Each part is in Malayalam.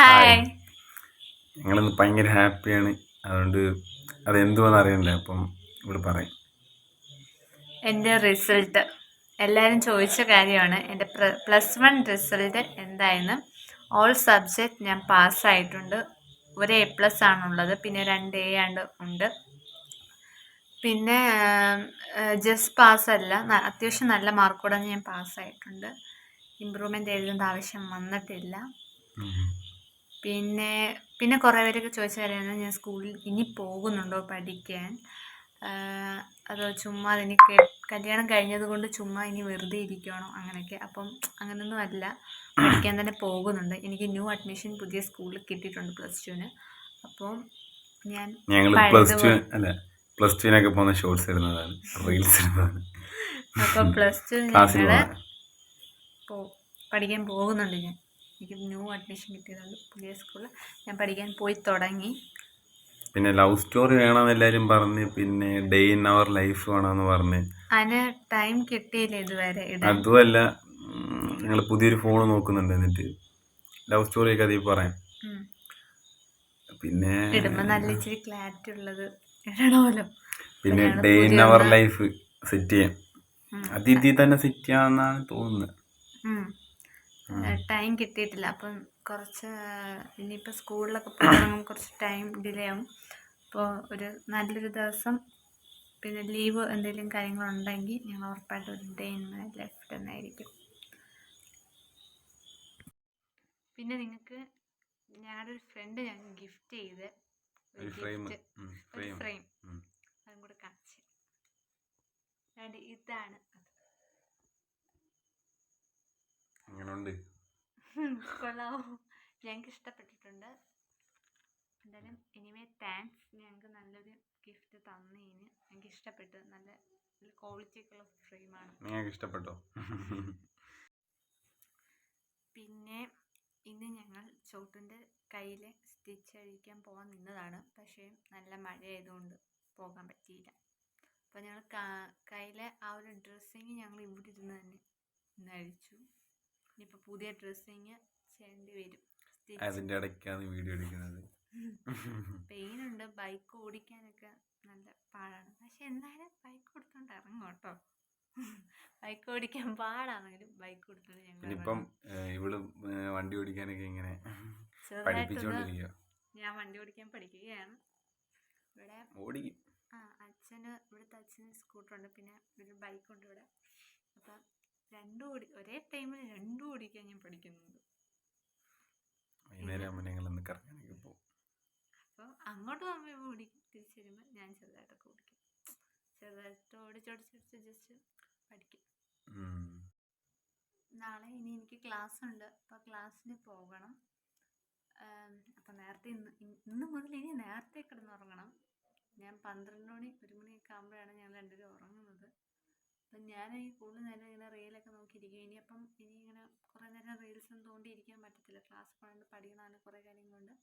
ഹായ് ഞങ്ങളിന്ന് ഭയങ്കര ഹാപ്പിയാണ്. അതുകൊണ്ട് അതെന്തുവാന്ന് അറിയണ്ടേ. അപ്പം ഇവിടെ പറയും. എന്റെ റിസൾട്ട് എല്ലാവരും ചോദിച്ച കാര്യമാണ്. എന്റെ പ്ലസ് വൺ റിസൾട്ട് എന്തായെന്ന്. ഓൾ സബ്ജക്റ്റ് ഞാൻ പാസ്സായിട്ടുണ്ട് ഒരു എ പ്ലസ് ആണുള്ളത്. പിന്നെ രണ്ട് എ ആണ്ട് ഉണ്ട്. പിന്നെ ജസ്റ്റ് പാസ്സല്ല അത്യാവശ്യം നല്ല മാർക്കോടെ ഞാൻ പാസ്സായിട്ടുണ്ട് ഇമ്പ്രൂവ്മെന്റ് എഴുതേണ്ട ആവശ്യം വന്നിട്ടില്ല. പിന്നെ പിന്നെ കുറേ പേരൊക്കെ ചോദിച്ച കാര്യമാണ് ഞാൻ സ്കൂളിൽ ഇനി പോകുന്നുണ്ടോ പഠിക്കാൻ? അതോ ചുമ്മാ ഇനി കല്യാണം കഴിഞ്ഞതുകൊണ്ട് ചുമ്മാ ഇനി വെറുതെ ഇരിക്കുകയാണോ അങ്ങനെയൊക്കെ. അപ്പം അങ്ങനെയൊന്നും അല്ല. പഠിക്കാൻ തന്നെ പോകുന്നുണ്ട്. എനിക്ക് ന്യൂ അഡ്മിഷൻ പുതിയ സ്കൂളിൽ കിട്ടിയിട്ടുണ്ട് പ്ലസ് ടുവിന്. അപ്പം ഞാൻ ഞങ്ങൾ പ്ലസ് ടു അല്ല പ്ലസ് ടുവിനൊക്കെ പോകുന്ന ഷോർട്സ് ഇടുന്നതാണ്. റീൽസ് ഇടുന്നതാണ്. അപ്പോൾ പ്ലസ് ടു ഞങ്ങൾ പഠിക്കാൻ പോകുന്നുണ്ട് ഞാൻ. എനിക്ക് ന്യൂ അഡ്മിഷൻ കിട്ടിയതുകൊണ്ട് പുതിയ സ്കൂളിൽ ഞാൻ പഠിക്കാൻ പോയി തുടങ്ങി. പിന്നെ ലവ് സ്റ്റോറി വേണമെന്ന് എല്ലാവരും പറഞ്ഞ് പിന്നെ ഡേ ഇൻ അവർ ലൈഫ് വേണമെന്ന് പറഞ്ഞ്. അതിന് ടൈം കിട്ടിയില്ല ഇതുവരെ അതുമല്ല ഞങ്ങൾ പുതിയൊരു ഫോൺ നോക്കുന്നുണ്ട് എന്നിട്ട്. ലവ് സ്റ്റോറി ഒക്കെ അതിൽ പറയാം. പിന്നെ നല്ല ഇച്ചിരി ക്ലാരിറ്റി ഉള്ളത് ഇടണമല്ലോ. പിന്നെ day in our life set ചെയ്യാം. അതിഥി അത് ഇതിൽ തന്നെ സെറ്റ് ചെയ്യാന്നാണ് തോന്നുന്നത്. ടൈം കിട്ടിയിട്ടില്ല. അപ്പം കുറച്ച് ഇനിയിപ്പോൾ സ്കൂളിലൊക്കെ പോകണമെങ്കിൽ കുറച്ച് ടൈം ഡിലേ ആവും. അപ്പോൾ ഒരു നല്ലൊരു ദിവസം പിന്നെ ലീവ് എന്തെങ്കിലും കാര്യങ്ങളുണ്ടെങ്കിൽ ഞങ്ങൾ ഉറപ്പായിട്ടും ഒരു ഡേ ഇൻ മൈ ലൈഫ് പിന്നെ നിങ്ങൾക്ക് ഞങ്ങളുടെ ഒരു ഫ്രണ്ട് ഞങ്ങൾ ഗിഫ്റ്റ് ചെയ്ത് ഒരു ഫ്രെയിം ഫ്രെയിം അതും കൂടെ കാണിച്ചു ഇതാണ് അത് അങ്ങനുണ്ട് കൊള്ളാവോ ഞങ്ങൾക്ക് ഇഷ്ടപ്പെട്ടിട്ടുണ്ട്. എന്തായാലും എനിവേ താങ്ക്സ് ഞങ്ങൾക്ക് നല്ലൊരു ഗിഫ്റ്റ് തന്നതിന് ഞങ്ങൾക്ക് ഇഷ്ടപ്പെട്ടു. നല്ല ക്വാളിറ്റി ഒക്കെ ഉള്ള ഫ്രെയിമാണ് നിങ്ങൾക്ക് ഇഷ്ടപ്പെട്ടോ. പിന്നെ ഇന്ന് ഞങ്ങൾ ചോട്ടിന്റെ കയ്യിൽ സ്റ്റിച്ച് അഴിക്കാൻ പോകാൻ നിന്നതാണ്. പക്ഷേ നല്ല മഴയായതുകൊണ്ട് പോകാൻ പറ്റിയില്ല. അപ്പോൾ ഞങ്ങൾ കയ്യിലെ ആ ഒരു ഡ്രസ്സിങ് ഞങ്ങൾ ഇവിടെ ഇരുന്ന് തന്നെ ഇന്ന് അഴിച്ചു. ഇനിയിപ്പോൾ പുതിയ ഡ്രസ്സിങ് ചെയ്യേണ്ടി വരും. അതിന്റെ ഇടയ്ക്കാണ് വീഡിയോ എടുക്കുന്നത്. പെയിൻ ഉണ്ട് ബൈക്ക് ഓടിക്കാനൊക്കെ നല്ല പാടാണ്. പക്ഷെ എന്നാലും ബൈക്ക് കൊടുത്തോണ്ട് ഇറങ്ങും കേട്ടോ ബൈക്ക് ഓടിക്കാൻ പാടാണെങ്കിലും ബൈക്ക് കൊടുത്തോണ്ട് ഞങ്ങൾ ഇപ്പം ഇവൾ വണ്ടി ഓടിക്കാനൊക്കെ ഇങ്ങനെ ചെറുതായിട്ടൊന്ന് പഠിപ്പിച്ചുകൊണ്ടിരിക്കുക ഞാൻ വണ്ടി ഓടിക്കാൻ പഠിക്കുകയാണ്. ഇവിടെ ഓടിക്കും. ആ അച്ഛന് ഇവിടുത്തെ അച്ഛന് സ്കൂട്ടറുണ്ട്. പിന്നെ ഒരു ബൈക്കുണ്ട് ഇവിടെ. അപ്പം രണ്ടും ഓടി ഒരേ ടൈമിൽ രണ്ടു ഓടിക്കാൻ ഞാൻ പഠിക്കുന്നുണ്ട്. വൈകുന്നേരം ആകുമ്പോൾ ഞങ്ങൾ ഒന്ന് കറങ്ങാനൊക്കെ പോകും അപ്പോൾ അങ്ങോട്ട് പോകുമ്പോൾ ഓടിക്കും തിരിച്ചു വരുമ്പോൾ ഞാൻ ചെറുതായിട്ടൊക്കെ ഓടിക്കും. ചെറുതായിട്ട് ഓടിച്ചോടിച്ചോടിച്ച് ജസ്റ്റ് പഠിക്കും. നാളെ ഇനി എനിക്ക് ക്ലാസ് ഉണ്ട്. അപ്പോൾ ക്ലാസ്സിന് പോകണം. അപ്പം നേരത്തെ ഇന്ന് ഇന്ന് മുതൽ ഇനി നേരത്തെ കിടന്നുറങ്ങണം. ഞാൻ പന്ത്രണ്ട് മണി ഒരു മണിയൊക്കെ ആകുമ്പോഴാണ് ഞങ്ങൾ രണ്ടുപേരും ഉറങ്ങുന്നത്. അപ്പം ഞാൻ ഈ കൂടുതൽ നേരം ഇങ്ങനെ റീലൊക്കെ നോക്കിയിരിക്കും. ഇനി അപ്പം ഇനി ഇങ്ങനെ കുറേ നേരം റീൽസും തോണ്ടിയിരിക്കാൻ പറ്റത്തില്ല. ക്ലാസ് പോകാണ്ട് പഠിക്കണമാണ് കുറേ കാര്യങ്ങളുണ്ട്.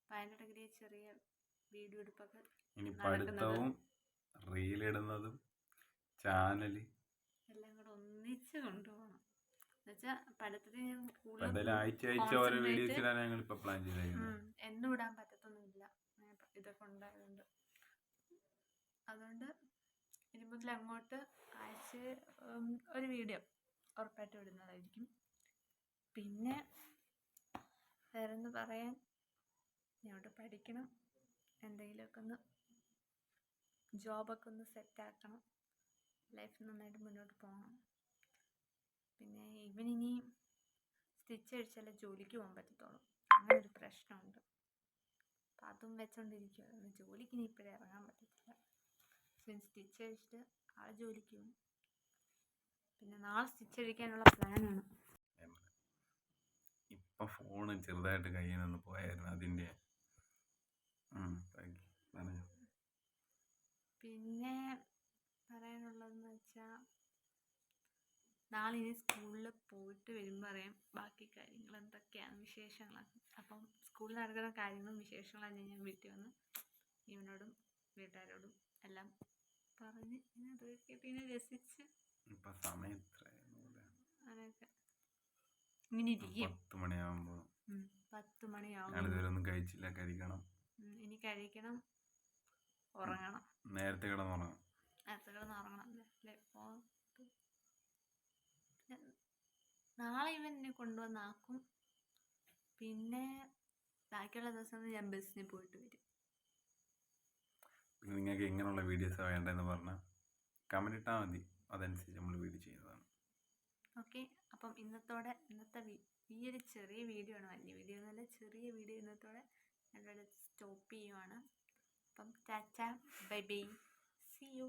അപ്പം അതിന്റെ ഇടയ്ക്ക് ചെറിയ വീഡിയോ എടുപ്പൊക്കെ ഇനി. പഠിത്തവും റീലിടുന്നതും ചാനൽ എല്ലാം കൂടെ ഒന്നിച്ച് കൊണ്ടുപോകണം. എന്നുവെച്ചാൽ പഠിത്തത്തിൽ കൂടുതൽ എന്നും ഇടാൻ പറ്റത്തൊന്നുമില്ല. ഇതൊക്കെ ഉണ്ടായതുകൊണ്ട്. അതുകൊണ്ട് ഇനി മുതൽ അങ്ങോട്ട് ആഴ്ച ഒരു വീഡിയോ ഉറപ്പായിട്ടും ഇടുന്നതായിരിക്കും. പിന്നെ വേറെന്ന് പറയാൻ? ഞോട്ട് പഠിക്കണം. എന്തെങ്കിലുമൊക്കെ ഒന്ന് ജോബൊക്കെ ഒന്ന് സെറ്റാക്കണം ലൈഫ് നന്നായിട്ട് മുന്നോട്ട് പോകണം. പിന്നെ ഇവനിനി സ്റ്റിച്ച് അടിച്ചാലേ ജോലിക്ക് പോകാൻ പറ്റത്തുള്ളൂ. അങ്ങനെ ഒരു പ്രശ്നമുണ്ട്. അപ്പം അതും വെച്ചോണ്ടിരിക്കുക ജോലിക്ക് ഇനി ഇപ്പോഴേ ഇറങ്ങാൻ പറ്റത്തില്ല. സ്റ്റിച്ച് അടിച്ചിട്ട് ആളെ ജോലിക്ക് പോകും പിന്നെ നാളെ സ്റ്റിച്ച് അഴിക്കാനുള്ള പ്ലാനാണ് ഇപ്പം ഫോണ് ചെറുതായിട്ട് കയ്യിൽ നിന്ന് പോയായിരുന്നു പറഞ്ഞോ. പിന്നെ പറയാനുള്ളതെന്ന് വെച്ചാൽ നാളെ ഇനി സ്കൂളിൽ പോയിട്ട് വരുമ്പോൾ അറിയാം ബാക്കി കാര്യങ്ങൾ എന്തൊക്കെയാണ് വിശേഷങ്ങളൊക്കെ അപ്പം സ്കൂളിൽ നടക്കുന്ന കാര്യങ്ങളും വിശേഷങ്ങളാണ് ഞാൻ വീട്ടിൽ വന്ന് ഇവനോടും വീട്ടുകാരോടും എല്ലാം പറഞ്ഞ് അതൊക്കെ പിന്നെ രസിച്ച് ഇപ്പൊ സമയം എത്ര അങ്ങനെയൊക്കെ ഇങ്ങനെ ഇരിക്കും. പത്ത് മണിയാവുമ്പോ. പത്ത് മണിയാവും. കഴിച്ചില്ല. കഴിക്കണം. ഇനി കഴിക്കണം. ഉറങ്ങണം. നേരത്തെ കിടന്നുറങ്ങണം നേരത്തെ കിടന്നുറങ്ങണം നാളെ ഇവൻ എന്നെ കൊണ്ടുവന്നാക്കും. പിന്നെ ബാക്കിയുള്ള ദിവസം ഞാൻ ബസ്സിന് പോയിട്ട് വരും. നിങ്ങൾക്ക് എങ്ങനെയുള്ള വീഡിയോസാണ് വേണ്ടതെന്ന് പറഞ്ഞാൽ കമന്റ് ഇട്ടാൽ മതി. അതനുസരിച്ച് നമ്മൾ വീഡിയോ ചെയ്യുന്നതാണ്. ഓക്കെ അപ്പം ഇന്നത്തോടെ ഇന്നത്തെ ഈ ഒരു ചെറിയ വീഡിയോ ആണ്. വലിയ വീഡിയോ എന്നല്ല ചെറിയ വീഡിയോ ഇന്നത്തോടെ ഞാനിവിടെ സ്റ്റോപ്പ് ചെയ്യുവാണ്. അപ്പം tata bye bye see you